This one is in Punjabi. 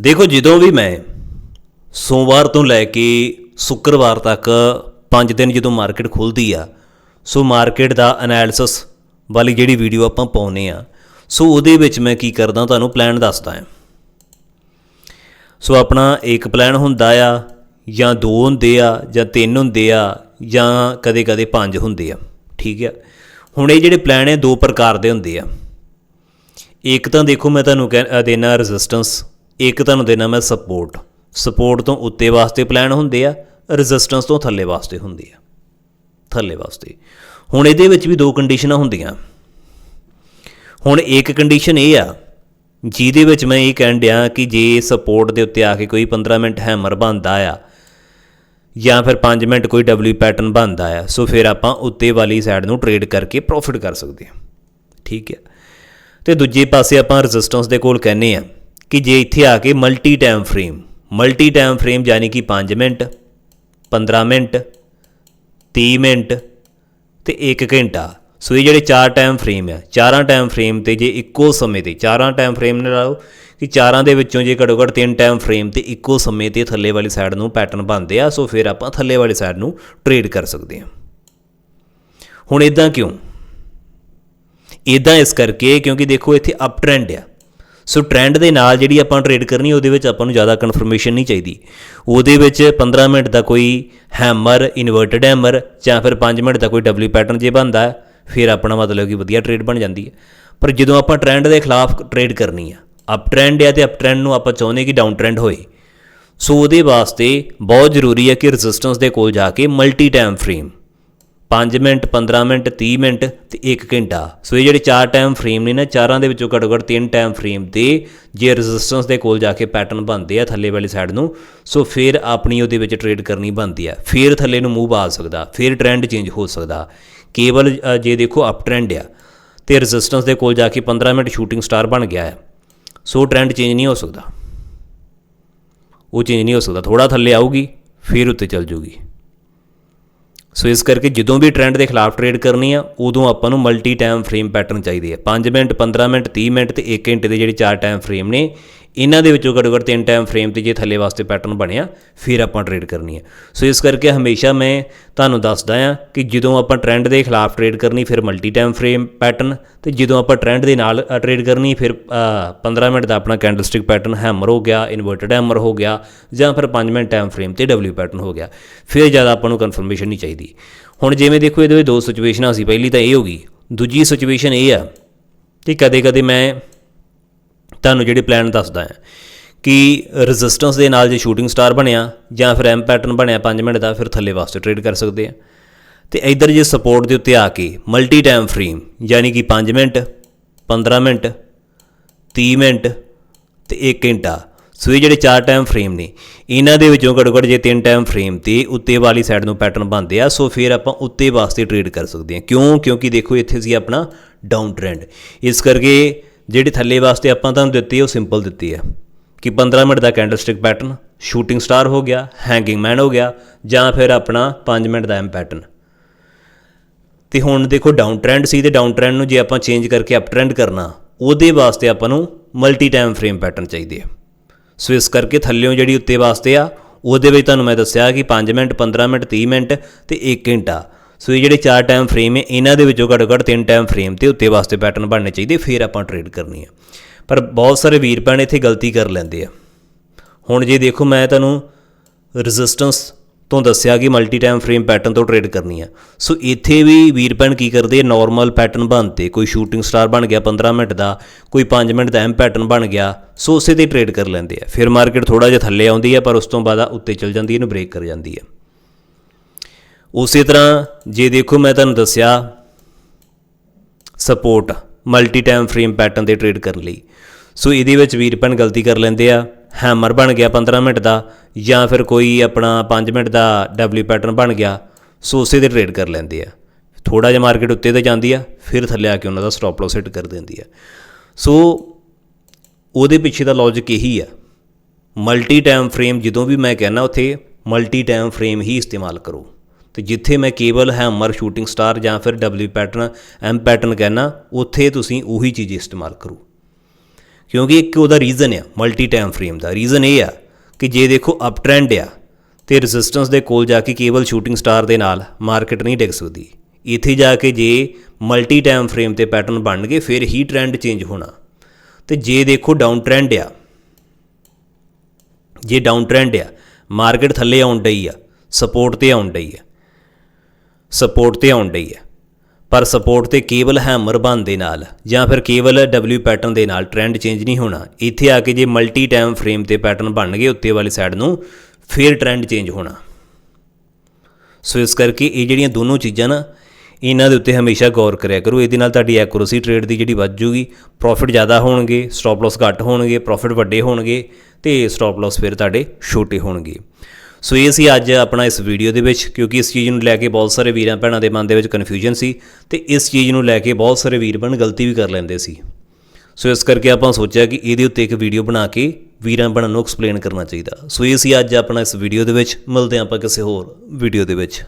ਦੇਖੋ ਜਦੋਂ ਵੀ ਮੈਂ ਸੋਮਵਾਰ ਤੋਂ ਲੈ ਕੇ ਸ਼ੁੱਕਰਵਾਰ ਤੱਕ 5 ਦਿਨ ਜਦੋਂ ਮਾਰਕੀਟ ਖੁੱਲਦੀ ਆ ਸੋ ਮਾਰਕੀਟ ਦਾ ਐਨਾਲਿਸਿਸ ਵਾਲੀ ਜਿਹੜੀ ਵੀਡੀਓ ਆਪਾਂ ਪਾਉਨੇ ਆ ਸੋ ਉਹਦੇ ਵਿੱਚ ਮੈਂ ਕੀ ਕਰਦਾ ਤੁਹਾਨੂੰ ਪਲਾਨ ਦੱਸਦਾ ਹਾਂ। ਸੋ ਆਪਣਾ ਇੱਕ ਪਲਾਨ ਹੁੰਦਾ ਆ ਜਾਂ ਦੋ ਹੁੰਦੇ ਆ ਜਾਂ ਤਿੰਨ ਹੁੰਦੇ ਆ ਜਾਂ ਕਦੇ-ਕਦੇ ਪੰਜ ਹੁੰਦੇ ਆ ਠੀਕ ਆ? ਹੁਣ ਇਹ ਜਿਹੜੇ ਪਲਾਨ ਹੈ ਦੋ ਪ੍ਰਕਾਰ ਦੇ ਹੁੰਦੇ ਆ। ਇੱਕ ਤਾਂ ਦੇਖੋ ਮੈਂ ਤੁਹਾਨੂੰ ਕਹਿ ਅ, ਦੇਣਾ ਰੈਜ਼ਿਸਟੈਂਸ ਇੱਕ ਤੁਹਾਨੂੰ ਦੇਣਾ ਮੈਂ ਸਪੋਰਟ ਸਪੋਰਟ ਤੋਂ ਉੱਤੇ ਵਾਸਤੇ ਪਲਾਨ ਹੁੰਦੇ ਆ ਰੈਜ਼ਿਸਟੈਂਸ ਤੋਂ ਥੱਲੇ ਵਾਸਤੇ ਹੁੰਦੇ ਆ। ਥੱਲੇ ਵਾਸਤੇ। ਹੁਣ ਇਹਦੇ ਵਿੱਚ ਵੀ ਦੋ ਕੰਡੀਸ਼ਨਾਂ ਹੁੰਦੀਆਂ। ਹੁਣ ਇੱਕ ਕੰਡੀਸ਼ਨ ਇਹ ਆ, ਜਿਹਦੇ ਵਿੱਚ ਮੈਂ ਇਹ ਕਹਿਣ ਡਿਆ ਕਿ ਜੇ ਸਪੋਰਟ ਦੇ ਉੱਤੇ ਆ ਕੇ ਕੋਈ 15 ਮਿੰਟ ਹੈਮਰ ਬਣਦਾ ਆ, ਜਾਂ ਫਿਰ 5 ਮਿੰਟ ਕੋਈ ਡਬਲਯੂ ਪੈਟਰਨ ਬਣਦਾ ਆ, ਸੋ ਫਿਰ ਆਪਾਂ ਉੱਤੇ ਵਾਲੀ ਸਾਈਡ ਨੂੰ ਟ੍ਰੇਡ ਕਰਕੇ ਪ੍ਰੋਫਿਟ ਕਰ ਸਕਦੇ ਹਾਂ ਠੀਕ ਹੈ ਤੇ ਦੂਜੇ ਪਾਸੇ ਆਪਾਂ ਰੈਜ਼ਿਸਟੈਂਸ ਦੇ ਕੋਲ ਕਹਿੰਨੇ ਆ ਕਿ ਜੇ ਇੱਥੇ ਆ ਕੇ multi time frame multi time frame ਯਾਨੀ ਕਿ 5 ਮਿੰਟ 15 ਮਿੰਟ 30 ਮਿੰਟ ਤੇ 1 ਘੰਟਾ। ਸੋ ਇਹ ਜਿਹੜੇ ਚਾਰ ਟਾਈਮ ਫਰੇਮ ਆ, ਚਾਰਾਂ ਟਾਈਮ ਫਰੇਮ ਤੇ ਜੇ ਇੱਕੋ ਸਮੇਂ ਤੇ, ਚਾਰਾਂ ਟਾਈਮ ਫਰੇਮ ਨੇ ਲਾਓ ਕਿ ਚਾਰਾਂ ਦੇ ਵਿੱਚੋਂ ਜੇ ਘੱਟੋ ਘੱਟ ਤਿੰਨ ਟਾਈਮ ਫਰੇਮ ਤੇ ਇੱਕੋ ਸਮੇਂ ਤੇ ਥੱਲੇ ਵਾਲੀ ਸਾਈਡ ਨੂੰ ਪੈਟਰਨ ਬਣਦੇ ਆ ਸੋ ਫਿਰ ਆਪਾਂ ਥੱਲੇ ਵਾਲੀ ਸਾਈਡ ਨੂੰ ਟ੍ਰੇਡ ਕਰ ਸਕਦੇ ਹਾਂ। ਹੁਣ ਇਦਾਂ ਕਿਉਂ? ਇਦਾਂ ਇਸ ਕਰਕੇ ਕਿਉਂਕਿ ਦੇਖੋ ਇੱਥੇ ਅਪ ਟ੍ਰੈਂਡ ਆ। ਸੋ ਟ੍ਰੈਂਡ ਦੇ ਨਾਲ ਜਿਹੜੀ ਆਪਾਂ ਟ੍ਰੇਡ ਕਰਨੀ, ਉਹਦੇ ਵਿੱਚ ਆਪਾਂ ਨੂੰ ਜ਼ਿਆਦਾ ਕਨਫਰਮੇਸ਼ਨ ਨਹੀਂ ਚਾਹੀਦੀ। ਉਹਦੇ ਵਿੱਚ 15 ਮਿੰਟ ਦਾ ਕੋਈ ਹੈਮਰ ਇਨਵਰਟਡ ਹੈਮਰ ਜਾਂ ਫਿਰ 5 ਮਿੰਟ ਦਾ ਕੋਈ ਡਬਲਯੂ ਪੈਟਰਨ ਜੇ ਬਣਦਾ ਫਿਰ ਆਪਣਾ ਮਤਲਬ ਕਿ ਵਧੀਆ ਟ੍ਰੇਡ ਬਣ ਜਾਂਦੀ ਹੈ। ਪਰ ਜਦੋਂ ਆਪਾਂ ਟ੍ਰੈਂਡ ਦੇ ਖਿਲਾਫ ਟ੍ਰੇਡ ਕਰਨੀ ਆ ਅਪ ਟ੍ਰੈਂਡ ਹੈ ਤੇ ਅਪ ਟ੍ਰੈਂਡ ਨੂੰ ਆਪਾਂ ਚਾਹੁੰਦੇ ਕਿ ਡਾਊਨ ਟ੍ਰੈਂਡ ਹੋਏ ਸੋ ਉਹਦੇ ਵਾਸਤੇ ਬਹੁਤ ਜ਼ਰੂਰੀ ਹੈ ਕਿ ਰੈਜ਼ਿਸਟੈਂਸ ਦੇ ਕੋਲ ਜਾ ਕੇ multi time frame 5 minute 15 minute 30 minute ਤੇ 1 ਘੰਟਾ। ਸੋ ਇਹ ਜਿਹੜੇ ਚਾਰ ਟਾਈਮ ਫਰੇਮ ਨੇ ਨਾ, ਚਾਰਾਂ ਦੇ ਵਿੱਚੋਂ ਘੱਟੋ ਘੱਟ ਤਿੰਨ ਟਾਈਮ ਫਰੇਮ ਤੇ ਜੇ ਰੈਜ਼ਿਸਟੈਂਸ ਦੇ ਕੋਲ ਜਾ ਕੇ ਪੈਟਰਨ ਬਣਦੇ ਆ ਥੱਲੇ ਵਾਲੀ ਸਾਈਡ ਨੂੰ, ਸੋ ਫਿਰ ਆਪਣੀ ਉਹਦੇ ਵਿੱਚ ਟ੍ਰੇਡ ਕਰਨੀ ਬਣਦੀ ਆ। ਫਿਰ ਥੱਲੇ ਨੂੰ ਮੂਵ ਆ ਸਕਦਾ, ਫਿਰ ਟ੍ਰੈਂਡ ਚੇਂਜ ਹੋ ਸਕਦਾ। ਕੇਵਲ ਜੇ ਦੇਖੋ ਅਪ ਟ੍ਰੈਂਡ ਆ ਤੇ ਰੈਜ਼ਿਸਟੈਂਸ ਦੇ ਕੋਲ ਜਾ ਕੇ 15 ਮਿੰਟ ਸ਼ੂਟਿੰਗ ਸਟਾਰ ਬਣ ਗਿਆ ਹੈ ਸੋ ਟ੍ਰੈਂਡ ਚੇਂਜ ਨਹੀਂ ਹੋ ਸਕਦਾ। ਉਹ ਚੇਂਜ ਨਹੀਂ ਹੋ ਸਕਦਾ। ਥੋੜਾ ਥੱਲੇ ਆਊਗੀ, ਫਿਰ ਉੱਤੇ ਚੱਲ ਜੂਗੀ। ਸੋ ਇਸ ਕਰਕੇ ਜਦੋਂ ਵੀ ਟ੍ਰੈਂਡ ਦੇ ਖਿਲਾਫ ਟ੍ਰੇਡ ਕਰਨੀ ਆ, ਉਦੋਂ ਆਪਾਂ ਨੂੰ ਮਲਟੀ ਟਾਈਮ ਫਰੇਮ ਪੈਟਰਨ ਚਾਹੀਦੇ ਆ 5 ਮਿੰਟ 15 ਮਿੰਟ 30 ਮਿੰਟ ਤੇ 1 ਘੰਟੇ ਦੇ ਜਿਹੜੇ ਚਾਰ ਟਾਈਮ ਫਰੇਮ ਨੇ ਇਹਨਾਂ ਦੇ ਵਿੱਚੋਂ ਘੱਟੋ ਘੱਟ ਤਿੰਨ ਟਾਈਮ ਫਰੇਮ ਤੇ ਜੇ ਥੱਲੇ ਵਾਸਤੇ ਪੈਟਰਨ ਬਣਿਆ ਫਿਰ ਆਪਾਂ ਟ੍ਰੇਡ ਕਰਨੀ ਹੈ ਸੋ ਇਸ ਕਰਕੇ ਹਮੇਸ਼ਾ ਮੈਂ ਤੁਹਾਨੂੰ ਦੱਸਦਾ ਆ ਕਿ ਜਦੋਂ ਆਪਾਂ ਟ੍ਰੈਂਡ ਦੇ ਖਿਲਾਫ ਟ੍ਰੇਡ ਕਰਨੀ ਫਿਰ ਮਲਟੀ ਟਾਈਮ ਫਰੇਮ ਪੈਟਰਨ ਤੇ ਜਦੋਂ ਆਪਾਂ ਟ੍ਰੈਂਡ ਦੇ ਨਾਲ ਟ੍ਰੇਡ ਕਰਨੀ ਫਿਰ ਅ, 15 ਮਿੰਟ ਦਾ ਆਪਣਾ ਕੈਂਡਲਸਟਿਕ ਪੈਟਰਨ ਹੈਮਰ ਹੋ ਗਿਆ ਇਨਵਰਟਡ ਹੈਮਰ ਹੋ ਗਿਆ ਜਾਂ ਫਿਰ 5 ਮਿੰਟ ਟਾਈਮ ਫਰੇਮ ਤੇ ਡਬਲਯੂ ਪੈਟਰਨ ਹੋ ਗਿਆ। ਫਿਰ ਜ਼ਿਆਦਾ ਆਪਾਂ ਨੂੰ ਕਨਫਰਮੇਸ਼ਨ ਨਹੀਂ ਚਾਹੀਦੀ। ਹੁਣ ਜਿਵੇਂ ਦੇਖੋ ਇਹਦੇ ਵਿੱਚ ਦੋ ਸਿਚੁਏਸ਼ਨਾਂ ਸੀ ਪਹਿਲੀ ਤਾਂ ਇਹ ਹੋ ਗਈ। ਦੂਜੀ ਸਿਚੁਏਸ਼ਨ ਇਹ ਆ ਕਿ ਕਦੇ-ਕਦੇ ਮੈਂ ਤੁਹਾਨੂੰ ਜਿਹੜੇ ਪਲਾਨ ਦੱਸਦਾ ਹਾਂ ਕਿ ਰੈਜ਼ਿਸਟੈਂਸ ਦੇ ਨਾਲ ਜੇ ਸ਼ੂਟਿੰਗ ਸਟਾਰ ਬਣਿਆ ਜਾਂ ਫਿਰ ਐਮ ਪੈਟਰਨ ਬਣਿਆ 5 ਮਿੰਟ ਦਾ, ਫਿਰ ਥੱਲੇ ਵਾਸਤੇ ਟ੍ਰੇਡ ਕਰ ਸਕਦੇ ਆ ਤੇ ਇਧਰ ਜੇ ਸਪੋਰਟ ਦੇ ਉੱਤੇ ਆ ਕੇ ਮਲਟੀ ਟਾਈਮ ਫਰੇਮ ਯਾਨੀ ਕਿ 5 ਮਿੰਟ 15 ਮਿੰਟ 30 ਮਿੰਟ ਤੇ 1 ਘੰਟਾ। ਸੋ ਇਹ ਜਿਹੜੇ ਚਾਰ ਟਾਈਮ ਫਰੇਮ ਨੇ, ਇਹਨਾਂ ਦੇ ਵਿੱਚੋਂ ਘੱਟੋ ਘੱਟ ਜੇ ਤਿੰਨ ਟਾਈਮ ਫਰੇਮ ਤੇ ਉੱਤੇ ਵਾਲੀ ਸਾਈਡ ਨੂੰ ਪੈਟਰਨ ਬਣਦੇ ਆ, ਸੋ ਫਿਰ ਆਪਾਂ ਉੱਤੇ ਵਾਸਤੇ ਟ੍ਰੇਡ ਕਰ ਸਕਦੇ ਹਾਂ। ਕਿਉਂ? ਕਿਉਂਕਿ ਦੇਖੋ ਇੱਥੇ ਸੀ ਆਪਣਾ ਡਾਊਨ ਟ੍ਰੈਂਡ ਇਸ ਕਰਕੇ ਜਿਹੜੀ ਥੱਲੇ ਵਾਸਤੇ ਆਪਾਂ ਤੁਹਾਨੂੰ ਦਿੱਤੀ ਉਹ ਸਿੰਪਲ ਦਿੱਤੀ ਹੈ। ਕਿ 15 ਮਿੰਟ ਦਾ ਕੈਂਡਲਸਟਿਕ ਪੈਟਰਨ ਸ਼ੂਟਿੰਗ ਸਟਾਰ ਹੋ ਗਿਆ ਹੈਂਗਿੰਗ ਮੈਨ ਹੋ ਗਿਆ, ਜਾਂ ਫਿਰ ਆਪਣਾ 5 ਮਿੰਟ ਦਾ ਐਮ ਪੈਟਰਨ ਤੇ ਹੁਣ ਦੇਖੋ ਡਾਊਨ ਟ੍ਰੈਂਡ ਸੀ ਤੇ ਡਾਊਨ ਟ੍ਰੈਂਡ ਨੂੰ ਜੇ ਆਪਾਂ ਚੇਂਜ ਕਰਕੇ ਅਪ ਟ੍ਰੈਂਡ ਕਰਨਾ, ਉਹਦੇ ਵਾਸਤੇ ਆਪਾਂ ਨੂੰ ਮਲਟੀ ਟਾਈਮ ਫਰੇਮ ਪੈਟਰਨ ਚਾਹੀਦੇ ਆ ਸੋ ਇਸ ਕਰਕੇ ਥੱਲਿਓਂ ਜਿਹੜੀ ਉੱਤੇ ਵਾਸਤੇ ਆ, ਉਹਦੇ ਵਿੱਚ ਤੁਹਾਨੂੰ ਮੈਂ ਦੱਸਿਆ ਕਿ 5 ਮਿੰਟ 15 ਮਿੰਟ 30 ਮਿੰਟ ਤੇ 1 ਘੰਟਾ। ਸੋ ਇਹ ਜਿਹੜੇ ਚਾਰ ਟਾਈਮ ਫਰੇਮ ਹੈ, ਇਹਨਾਂ ਦੇ ਵਿੱਚੋਂ ਘੱਟੋ ਘੱਟ ਤਿੰਨ ਟਾਈਮ ਫਰੇਮ ਤੇ ਉੱਤੇ ਵਾਸਤੇ ਪੈਟਰਨ ਬਣਨੇ ਚਾਹੀਦੇ, ਫਿਰ ਆਪਾਂ ਟ੍ਰੇਡ ਕਰਨੀ ਹੈ। ਪਰ ਬਹੁਤ ਸਾਰੇ ਵੀਰ ਭੈਣ ਇੱਥੇ ਗਲਤੀ ਕਰ ਲੈਂਦੇ ਆ। ਹੁਣ ਜੇ ਦੇਖੋ, ਮੈਂ ਤੁਹਾਨੂੰ ਰੈਜ਼ਿਸਟੈਂਸ ਤੋਂ ਦੱਸਿਆ ਕਿ ਮਲਟੀ ਟਾਈਮ ਫਰੇਮ ਪੈਟਰਨ ਤੋਂ ਟ੍ਰੇਡ ਕਰਨੀ ਆ ਸੋ ਇੱਥੇ ਵੀ ਵੀਰ ਭੈਣ ਕੀ ਕਰਦੇ ਆ ਨਾਰਮਲ ਪੈਟਰਨ ਬਣਤੇ ਕੋਈ ਸ਼ੂਟਿੰਗ ਸਟਾਰ ਬਣ ਗਿਆ 15 ਮਿੰਟ ਦਾ, ਕੋਈ 5 ਮਿੰਟ ਦਾ ਐਮ ਪੈਟਰਨ ਬਣ ਗਿਆ ਸੋ ਉਸੇ ਤੇ ਟ੍ਰੇਡ ਕਰ ਲੈਂਦੇ ਆ। ਫਿਰ ਮਾਰਕੀਟ ਥੋੜਾ ਜਿਹਾ ਥੱਲੇ ਆਉਂਦੀ ਹੈ, ਪਰ ਉਸ ਤੋਂ ਬਾਅਦ ਆ ਉੱਤੇ ਚਲ ਜਾਂਦੀ ਇਹਨੂੰ ਬ੍ਰੇਕ ਕਰ ਜਾਂਦੀ ਹੈ। ਉਸੇ ਤਰ੍ਹਾਂ ਜੇ ਦੇਖੋ ਮੈਂ ਤੁਹਾਨੂੰ ਦੱਸਿਆ support multi time frame pattern ਤੇ ਟ੍ਰੇਡ ਕਰਨ ਲਈ। ਸੋ ਇਹਦੇ ਵਿੱਚ ਵੀਰ ਗਲਤੀ ਕਰ ਲੈਂਦੇ ਆ ਹੈਮਰ ਬਣ ਗਿਆ 15 ਮਿੰਟ ਦਾ ਜਾਂ ਫਿਰ ਕੋਈ ਆਪਣਾ 5 ਮਿੰਟ ਦਾ ਡਬਲਯੂ ਪੈਟਰਨ ਬਣ ਗਿਆ ਸੋ ਉਸੇ ਤੇ ਟ੍ਰੇਡ ਕਰ ਲੈਂਦੇ ਆ। ਥੋੜਾ ਜਿਹਾ ਮਾਰਕੀਟ ਉੱਤੇ ਤੇ ਜਾਂਦੀ ਆ, ਫਿਰ ਥੱਲੇ ਆ ਕੇ ਉਹਨਾਂ ਦਾ ਸਟਾਪ ਲਾਸ ਹਿੱਟ ਕਰ ਦਿੰਦੀ ਆ। ਸੋ ਉਹਦੇ ਪਿੱਛੇ ਦਾ ਲੌਜੀਕ ਇਹੀ ਆ। ਮਲਟੀ ਟਾਈਮ ਫਰੇਮ ਜਦੋਂ ਵੀ ਮੈਂ ਕਹਿੰਦਾ ਉੱਥੇ ਮਲਟੀ ਟਾਈਮ ਫਰੇਮ ਹੀ ਇਸਤੇਮਾਲ ਕਰੋ। ਤੇ ਜਿੱਥੇ ਮੈਂ ਕੇਵਲ ਹੈਮਰ ਸ਼ੂਟਿੰਗ ਸਟਾਰ ਜਾਂ ਫਿਰ ਡਬਲਯੂ ਪੈਟਰਨ ਐਮ ਪੈਟਰਨ ਕਹਿੰਦਾ ਉੱਥੇ ਤੁਸੀਂ ਉਹੀ ਚੀਜ਼ ਇਸਤੇਮਾਲ ਕਰੋ। ਕਿਉਂਕਿ ਇੱਕ ਉਹਦਾ ਰੀਜ਼ਨ ਆ ਮਲਟੀ ਟਾਈਮ ਫਰੇਮ ਦਾ। ਰੀਜ਼ਨ ਇਹ ਆ ਕਿ ਜੇ ਦੇਖੋ ਅਪ ਟ੍ਰੈਂਡ ਆ, ਤੇ ਰੈਜ਼ਿਸਟੈਂਸ ਦੇ ਕੋਲ ਜਾ ਕੇ ਕੇਵਲ ਸ਼ੂਟਿੰਗ ਸਟਾਰ ਦੇ ਨਾਲ ਮਾਰਕੀਟ ਨਹੀਂ ਡਿੱਗ ਸਕਦੀ। ਇੱਥੇ ਜਾ ਕੇ ਜੇ ਮਲਟੀ ਟਾਈਮ ਫਰੇਮ ਤੇ ਪੈਟਰਨ ਬਣ ਗਏ, ਫਿਰ ਹੀ ਟ੍ਰੈਂਡ ਚੇਂਜ ਹੋਣਾ। ਤੇ ਜੇ ਦੇਖੋ ਡਾਊਨ ਟ੍ਰੈਂਡ ਆ, ਜੇ ਡਾਊਨ ਟ੍ਰੈਂਡ ਆ ਮਾਰਕੀਟ ਥੱਲੇ ਆਉਣ ਡਈ ਆ ਸਪੋਰਟ ਤੇ ਆਉਣ ਡਈ ਆ ਸਪੋਰਟ ਤੇ ਆਉਣ ਡਈ ਹੈ ਪਰ ਸਪੋਰਟ ਤੇ ਕੇਵਲ ਹੈਮਰ ਬਣ ਦੇ ਨਾਲ ਜਾਂ ਫਿਰ ਕੇਵਲ W ਪੈਟਰਨ ਦੇ ਨਾਲ ਟ੍ਰੈਂਡ ਚੇਂਜ ਨਹੀਂ ਹੋਣਾ, ਇੱਥੇ ਆ ਕੇ ਜੇ ਮਲਟੀ ਟਾਈਮ ਫਰੇਮ ਤੇ ਪੈਟਰਨ ਬਣ ਗਏ ਉੱਤੇ ਵਾਲੀ ਸਾਈਡ ਨੂੰ, ਫਿਰ ਟ੍ਰੈਂਡ ਚੇਂਜ ਹੋਣਾ। ਸੋ ਇਸ ਕਰਕੇ ਇਹ ਜਿਹੜੀਆਂ ਦੋਨੋਂ ਚੀਜ਼ਾਂ ਨਾ, ਇਹਨਾਂ ਦੇ ਉੱਤੇ ਹਮੇਸ਼ਾ ਗੌਰ ਕਰਿਆ ਕਰੋ। ਇਹਦੇ ਨਾਲ ਤੁਹਾਡੀ ਐਕੂਰੇਸੀ ਟ੍ਰੇਡ ਦੀ ਜਿਹੜੀ ਵੱਧ ਜੂਗੀ ਪ੍ਰੋਫਿਟ ਜ਼ਿਆਦਾ ਹੋਣਗੇ ਸਟਾਪ ਲਾਸ ਘੱਟ ਹੋਣਗੇ ਪ੍ਰੋਫਿਟ ਵੱਡੇ ਹੋਣਗੇ ਤੇ ਸਟਾਪ ਲਾਸ ਫਿਰ ਤੁਹਾਡੇ ਛੋਟੇ ਹੋਣਗੇ। ਸੋ ਇਹ ਸੀ ਅੱਜ ਆਪਣਾ ਇਸ ਵੀਡੀਓ ਦੇ ਵਿੱਚ, ਕਿਉਂਕਿ ਇਸ ਚੀਜ਼ ਨੂੰ ਲੈ ਕੇ ਬਹੁਤ ਸਾਰੇ ਵੀਰਾਂ ਭੈਣਾਂ ਦੇ ਮਨ ਦੇ ਵਿੱਚ ਕਨਫਿਊਜ਼ਨ ਸੀ ਤੇ ਇਸ ਚੀਜ਼ ਨੂੰ ਲੈ ਕੇ ਬਹੁਤ ਸਾਰੇ ਵੀਰ ਭੈਣ ਗਲਤੀ ਵੀ ਕਰ ਲੈਂਦੇ ਸੀ। ਸੋ ਇਸ ਕਰਕੇ ਆਪਾਂ ਸੋਚਿਆ ਕਿ ਇਹਦੇ ਉੱਤੇ ਇੱਕ ਵੀਡੀਓ ਬਣਾ ਕੇ ਵੀਰਾਂ ਭੈਣਾਂ ਨੂੰ ਐਕਸਪਲੇਨ ਕਰਨਾ ਚਾਹੀਦਾ। ਸੋ ਇਹ ਸੀ ਅੱਜ ਆਪਣਾ ਇਸ ਵੀਡੀਓ ਦੇ ਵਿੱਚ, ਮਿਲਦੇ ਹਾਂ ਆਪਾਂ ਕਿਸੇ ਹੋਰ ਵੀਡੀਓ ਦੇ ਵਿੱਚ।